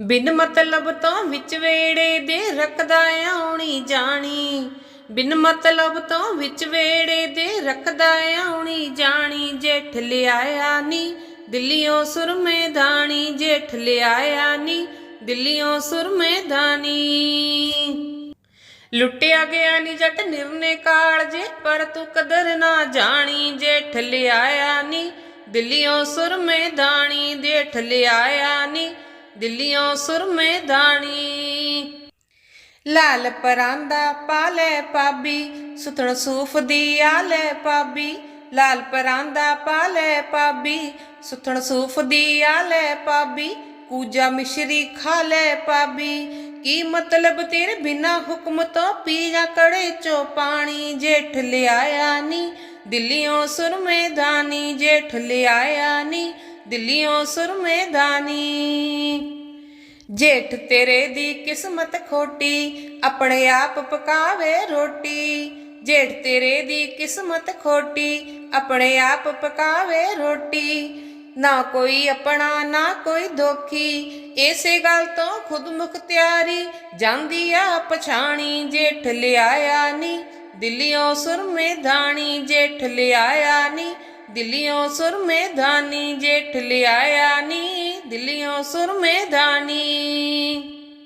ਬਿਨ ਮਤਲਬ ਤੋਂ ਵਿੱਚ ਵੇੜੇ ਦੇ ਰੱਖਦਾ ਆਉਣੀ ਜਾਣੀ। ਬਿਨ ਮਤਲਬ ਤੋਂ ਵਿੱਚ ਵੇੜੇ ਦੇ ਰੱਖਦਾ ਆਉਣੀ ਜਾਣੀ, ਜੇਠ ਲਿਆਇਆ ਨੀ ਦਿੱਲੀੋਂ ਸੁਰਮੇ ਦਾਣੀ, ਜੇਠ ਲਿਆਇਆ ਨੀ ਦਿੱਲੀੋਂ ਸੁਰਮੇ ਦਾਣੀ। ਲੁੱਟਿਆ ਗਿਆ ਨੀ ਜੱਟ ਨਿਰਨੇ ਕਾਲ ਜੇ, ਪਰ ਤੂੰ ਕਦਰ ਨਾ ਜਾਣੀ, ਜੇਠ ਲਿਆਇਆ ਨੀ ਦਿੱਲੀੋਂ ਸੁਰਮੇ ਦਾਣੀ, ਜੇਠ ਲਿਆਇਆ ਨੀ ਦਿੱਲੀੋਂ ਸੁਰਮੇ ਦਾਣੀ। ਲਾਲ ਪਰਾਂਦਾ ਪਾਲੇ ਪਾਬੀ ਸੁਤਣ ਸੂਫ ਦੀ ਆਲੇ ਪਾਬੀ ਲਾਲ ਪਰਾਂਦਾ ਪਾਲੇ ਪਾਬੀ ਸੁਤਣ ਸੂਫ ਦੀ ਆਲੇ ਪਾਬੀ ਕੂਜਾ ਮਿਸ਼ਰੀ ਖਾ ਲੈ ਪਾਬੀ ਕੀ ਮਤਲਬ ਤੇਰੇ ਬਿਨਾ ਹੁਕਮ ਤੋਂ ਪੀ ਜਾ ਕੜੇ ਚੋ ਪਾਣੀ ਜੇਠ ਲਿਆਇਆ ਨੀ? ਦਿੱਲੀੋਂ ਸੁਰਮੇ ਦਾਨੀ ਜੇਠ ਲਿਆਇਆ ਨੀ? ਦਿੱਲੀੋਂ ਸੁਰਮੇ ਦਾਨੀ। ਜੇਠ ਤੇਰੇ ਦੀ ਕਿਸਮਤ ਖੋਟੀ, ਆਪਣੇ ਆਪ ਪਕਾਵੇ ਰੋਟੀ। ਜੇਠ ਤੇਰੇ ਦੀ ਕਿਸਮਤ ਖੋਟੀ, ਆਪਣੇ ਆਪ ਪਕਾਵੇ ਰੋਟੀ। ਨਾ ਕੋਈ ਆਪਣਾ, ਨਾ ਕੋਈ ਦੋਖੀ, ਇਸੇ ਗੱਲ ਤੋਂ ਖੁਦ ਮੁਖਤਿਆਰੀ ਜਾਂਦੀ ਆ ਪਛਾਣੀ, ਜੇਠ ਲਿਆਇਆ ਨੀ। ਦਿੱਲੀੋਂ ਸੁਰਮੇ ਦਾਣੀ ਜੇਠ ਲਿਆਇਆ ਨੀ। ਦਿੱਲੀੋਂ ਸੁਰਮੇ ਦਾਨੀ ਜੇਠ ਲਿਆਇਆ ਨੀ ਦਿੱਲੀੋਂ ਸੁਰਮੇ ਦਾਨੀ।